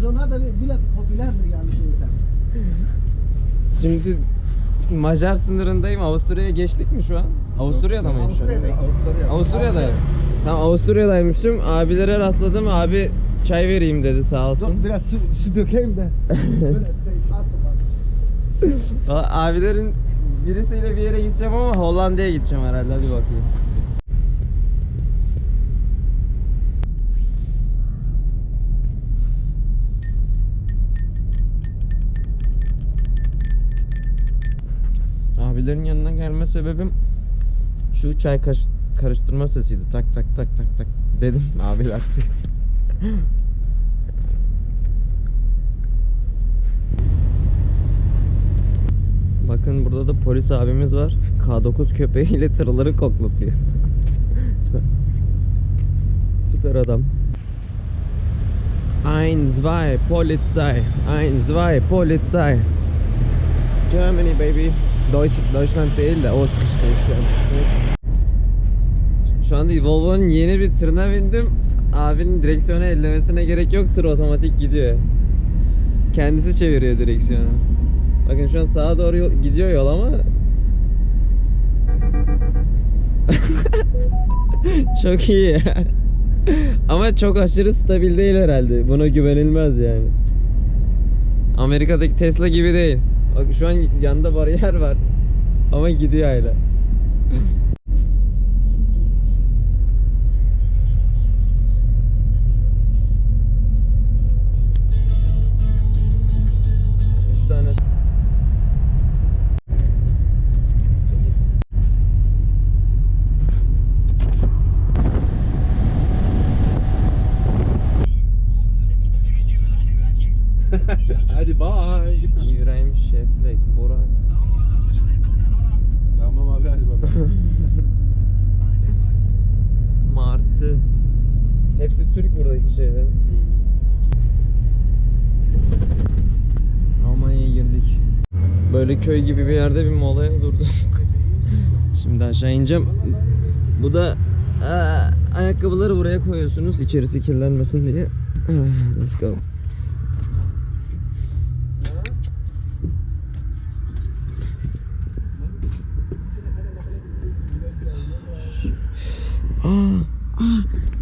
Trabzonlar da bile popülerdir yani şeyse. Şimdi Macar sınırındayım. Avusturya'ya geçtik mi şu an? Avusturya'da mıyım şu an? Avusturya'dayız. Avusturya'dayım. Tamam Avusturya'daymışım. Abilere rastladım. Abi çay vereyim dedi sağ olsun. Dur biraz su, su dökeyim de. Böyle Abilerin birisiyle bir yere gideceğim ama Hollanda'ya gideceğim herhalde. Hadi bakayım. Abilerin yanına gelme sebebim şu çay kaş- karıştırma sesiydi. Tak tak tak tak tak dedim abiler. Bakın burada da polis abimiz var. K9 köpeğiyle tırları koklatıyor. Süper. Süper adam. Ein, zwei, Polizei. Ein, zwei, Polizei. Germany baby. Deutsch, Deutschland değil de Austrich'teyiz şu an. Şu anda Volvo'nun yeni bir tırına bindim. Abinin direksiyonu ellemesine gerek yok. Tır otomatik gidiyor. Kendisi çeviriyor direksiyonu. Bakın şu an sağa doğru yol- gidiyor yol ama çok iyi ya. ama çok aşırı stabil değil herhalde. Buna güvenilmez yani. Amerika'daki Tesla gibi değil. Bak şu an yanında bariyer var. Ama gidiyor hala. Martı. Hepsi Türk buradaki şeyler. Almanya'ya girdik. Böyle köy gibi bir yerde bir molaya durdum. Şimdi aşağı ineceğim. Bu da eee, ayakkabıları buraya koyuyorsunuz içerisi kirlenmesin diye. Ah, Let's go. Aa, aa,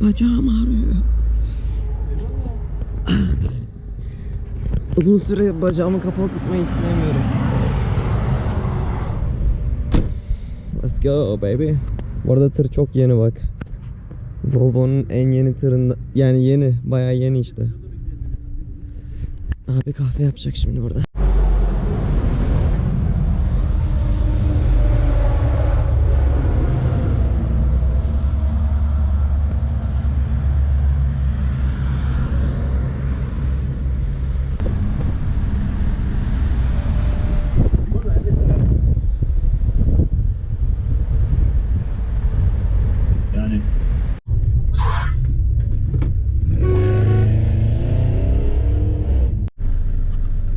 bacağım ağrıyor. Uzun süre bacağımı kapalı tutmayı istemiyorum. Let's go baby. Bu arada tır çok yeni bak. Volvo'nun en yeni tırında yani yeni bayağı yeni işte. Abi kahve yapacak şimdi burada. Yani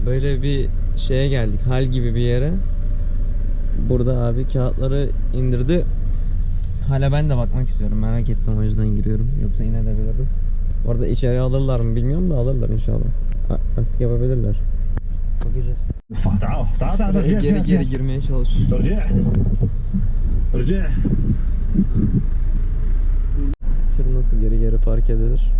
Böyle bir şeye geldik. Hal gibi bir yere. Burada abi kağıtları indirdi. Hala ben de bakmak istiyorum. Merak ettim o yüzden giriyorum. Yoksa yine de bilirdim. Orada içeri alırlar mı bilmiyorum da alırlar inşallah. Ask yapabilirler. Bakacağız. geri geri girmeye çalışıyoruz. Tır nasıl geri geri park edilir?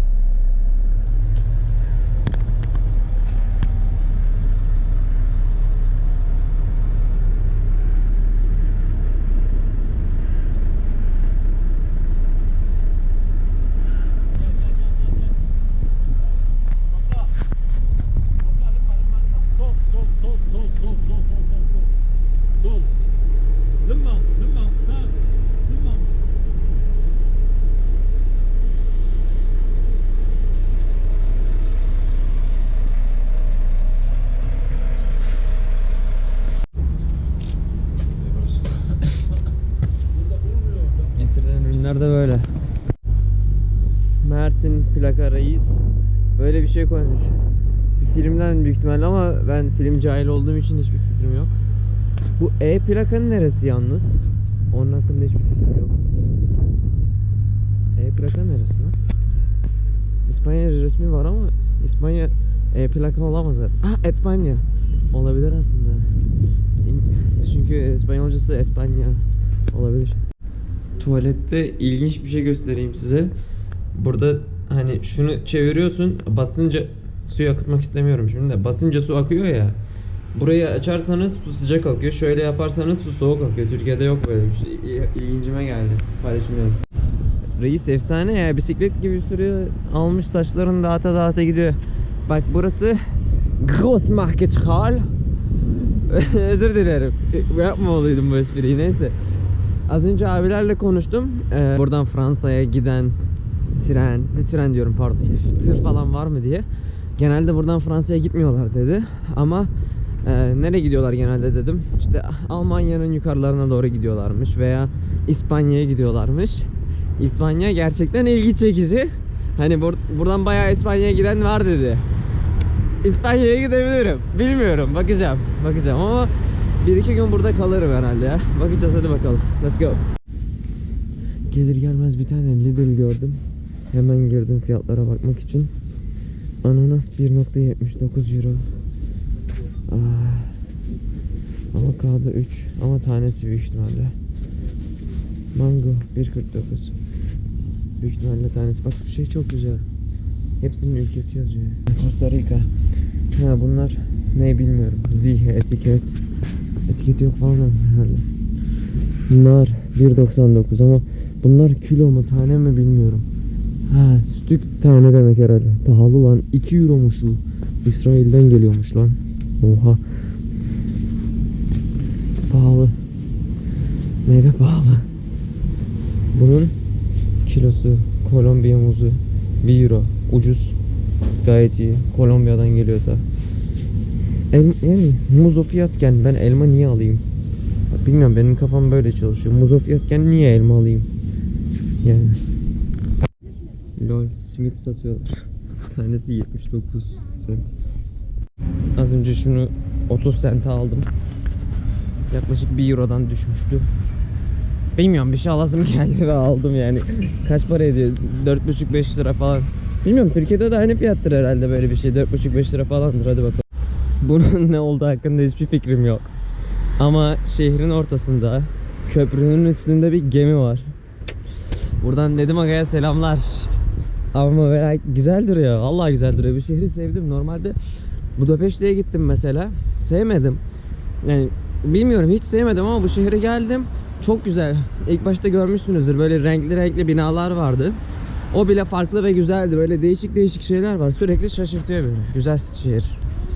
De böyle. Mersin plaka reis. Böyle bir şey koymuş. Bir filmden büyük ihtimalle ama ben film cahil olduğum için hiçbir fikrim yok. Bu E plakanın neresi yalnız? Onun hakkında hiçbir fikrim yok. E plaka neresi lan? İspanya resmi var ama İspanya e, plaka olamaz. Ah Espanya. Olabilir aslında. Çünkü İspanyolcası olabilir. Tuvalette ilginç bir şey göstereyim size. Burada hani şunu çeviriyorsun basınca suyu akıtmak istemiyorum şimdi de basınca su akıyor ya. Burayı açarsanız su sıcak akıyor. Şöyle yaparsanız su soğuk akıyor. Türkiye'de yok böyle bir şey. İlgincime geldi. Paylaşmıyorum. Reis efsane ya. Bisiklet gibi sürüyor. Almış saçlarını dağıta dağıta gidiyor. Bak burası Großmarket Hall. Özür dilerim. Yapmamalıydım bu espriyi. Neyse. Az önce abilerle konuştum. Ee, buradan Fransa'ya giden tren, tren diyorum pardon. Tır falan var mı diye. Genelde buradan Fransa'ya gitmiyorlar dedi. Ama e, nereye gidiyorlar genelde dedim. İşte Almanya'nın yukarılarına doğru gidiyorlarmış veya İspanya'ya gidiyorlarmış. İspanya gerçekten ilgi çekici. Hani bur- buradan bayağı İspanya'ya giden var dedi. İspanya'ya gidebilirim. Bilmiyorum. Bakacağım. Bakacağım ama bir iki gün burada kalırım herhalde ya. Bakacağız hadi bakalım. Let's go. Gelir gelmez bir tane Lidl gördüm. Hemen girdim fiyatlara bakmak için. Ananas 1.79 euro. Ah. Avokado 3 ama tanesi büyük ihtimalle. Mango 1.49. Büyük ihtimalle tanesi. Bak bu şey çok güzel. Hepsinin ülkesi yazıyor. Costa Rica. Ha bunlar ne bilmiyorum. Zihe etiket. Etiketi yok falan herhalde. Nar 1.99 ama bunlar kilo mu tane mi bilmiyorum. Ha stük tane demek herhalde. Pahalı lan 2 euromuş bu. İsrail'den geliyormuş lan. Oha. Pahalı. Meyve pahalı. Bunun kilosu Kolombiya muzu 1 euro. Ucuz. Gayet iyi. Kolombiya'dan geliyor da. El, yani muz o fiyatken ben elma niye alayım? Bilmiyorum benim kafam böyle çalışıyor. Muz o fiyatken niye elma alayım? Yani. Lol simit satıyorlar. Tanesi 79 sent. Az önce şunu 30 sente aldım. Yaklaşık 1 eurodan düşmüştü. Bilmiyorum bir şey alasım geldi ve aldım yani. Kaç para ediyor? 4,5-5 lira falan. Bilmiyorum Türkiye'de de aynı fiyattır herhalde böyle bir şey. 4,5-5 lira falandır hadi bakalım. Bunun ne olduğu hakkında hiçbir fikrim yok. Ama şehrin ortasında köprünün üstünde bir gemi var. Buradan Nedim Aga'ya selamlar. Ama böyle güzel duruyor. Vallahi güzel duruyor. Bir şehri sevdim. Normalde Budapeşte'ye gittim mesela. Sevmedim. Yani bilmiyorum hiç sevmedim ama bu şehre geldim. Çok güzel. İlk başta görmüşsünüzdür. Böyle renkli renkli binalar vardı. O bile farklı ve güzeldi. Böyle değişik değişik şeyler var. Sürekli şaşırtıyor beni. Güzel şehir.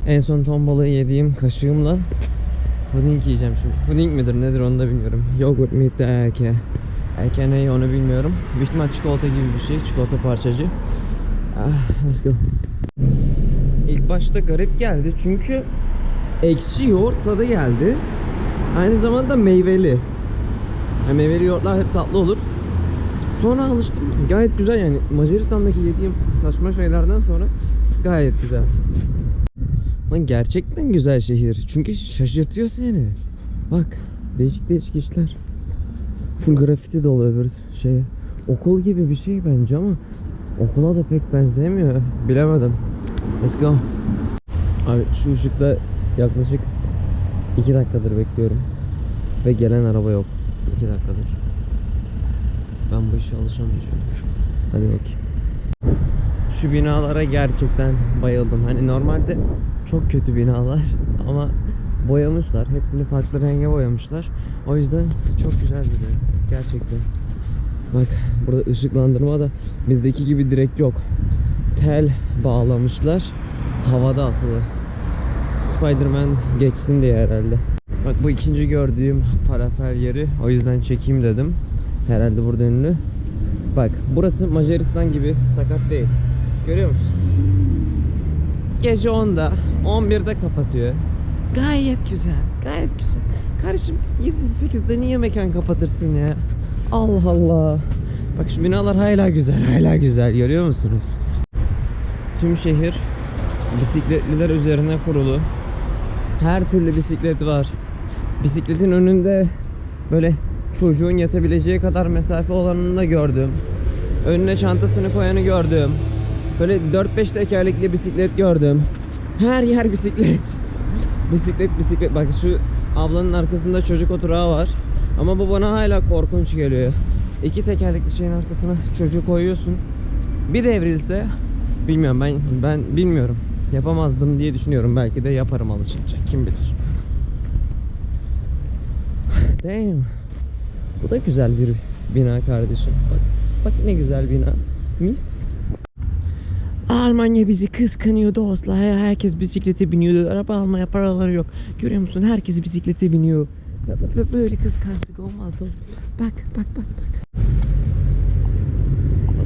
En son ton balığı yediğim kaşığımla puding yiyeceğim şimdi. Puding midir nedir onu da bilmiyorum. Yogurt meat de eke. Eke ne onu bilmiyorum. Büyük çikolata gibi bir şey. Çikolata parçacı. Ah, let's go. İlk başta garip geldi çünkü ekşi yoğurt tadı geldi. Aynı zamanda meyveli. Yani meyveli yoğurtlar hep tatlı olur. Sonra alıştım. Gayet güzel yani. Macaristan'daki yediğim saçma şeylerden sonra gayet güzel. Lan gerçekten güzel şehir. Çünkü şaşırtıyor seni. Bak değişik değişik işler. Full grafiti dolu öbür şey. Okul gibi bir şey bence ama okula da pek benzemiyor. Bilemedim. Let's go. Abi şu ışıkta yaklaşık 2 dakikadır bekliyorum. Ve gelen araba yok. 2 dakikadır. Ben bu işe alışamayacağım. Hadi bakayım. Şu binalara gerçekten bayıldım. Hani normalde çok kötü binalar ama boyamışlar. Hepsini farklı renge boyamışlar. O yüzden çok güzel duruyor. Gerçekten. Bak burada ışıklandırma da bizdeki gibi direkt yok. Tel bağlamışlar. Havada asılı. Spiderman geçsin diye herhalde. Bak bu ikinci gördüğüm falafel yeri. O yüzden çekeyim dedim. Herhalde burada ünlü. Bak burası Macaristan gibi sakat değil. Görüyor musun? Gece 10'da 11'de kapatıyor. Gayet güzel. Gayet güzel. Kardeşim 7-8'de niye mekan kapatırsın ya? Allah Allah. Bak şu binalar hala güzel. Hala güzel. Görüyor musunuz? Tüm şehir bisikletliler üzerine kurulu. Her türlü bisiklet var. Bisikletin önünde böyle çocuğun yatabileceği kadar mesafe olanını da gördüm. Önüne çantasını koyanı gördüm. Böyle 4-5 tekerlekli bisiklet gördüm. Her yer bisiklet. bisiklet bisiklet. Bak şu ablanın arkasında çocuk oturağı var. Ama bu bana hala korkunç geliyor. İki tekerlekli şeyin arkasına çocuğu koyuyorsun. Bir devrilse bilmiyorum ben ben bilmiyorum. Yapamazdım diye düşünüyorum. Belki de yaparım alışınca. Kim bilir. Damn. Bu da güzel bir bina kardeşim. Bak, bak ne güzel bina. Mis. Almanya bizi kıskanıyor dostlar. Her- Herkes bisiklete biniyor. Araba almaya paraları yok. Görüyor musun? Herkes bisiklete biniyor. Bö- bö- Böyle kıskançlık olmaz dostum. Bak bak bak bak.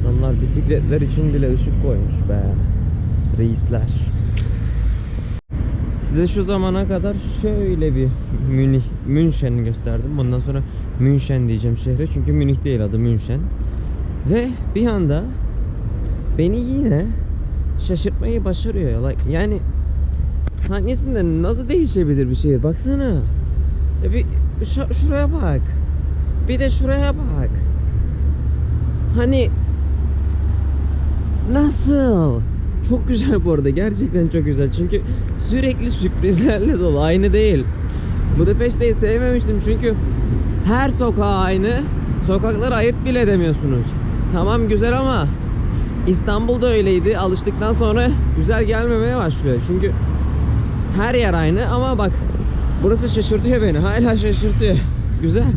Adamlar bisikletler için bile ışık koymuş be. Reisler. Size şu zamana kadar şöyle bir Münih, Münşen'i gösterdim. Bundan sonra Münşen diyeceğim şehre. Çünkü Münih değil adı Münşen. Ve bir anda beni yine şaşırtmayı başarıyor. Like, yani saniyesinde nasıl değişebilir bir şehir? Baksana. Ya bir şu- şuraya bak. Bir de şuraya bak. Hani nasıl? Çok güzel bu arada. Gerçekten çok güzel. Çünkü sürekli sürprizlerle dolu. Aynı değil. Budapeşte'yi sevmemiştim çünkü her sokağı aynı. Sokakları ayırt bile edemiyorsunuz. Tamam güzel ama İstanbul'da öyleydi. Alıştıktan sonra güzel gelmemeye başlıyor. Çünkü her yer aynı ama bak burası şaşırtıyor beni. Hala şaşırtıyor. Güzel.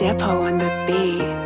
Depot on the beat.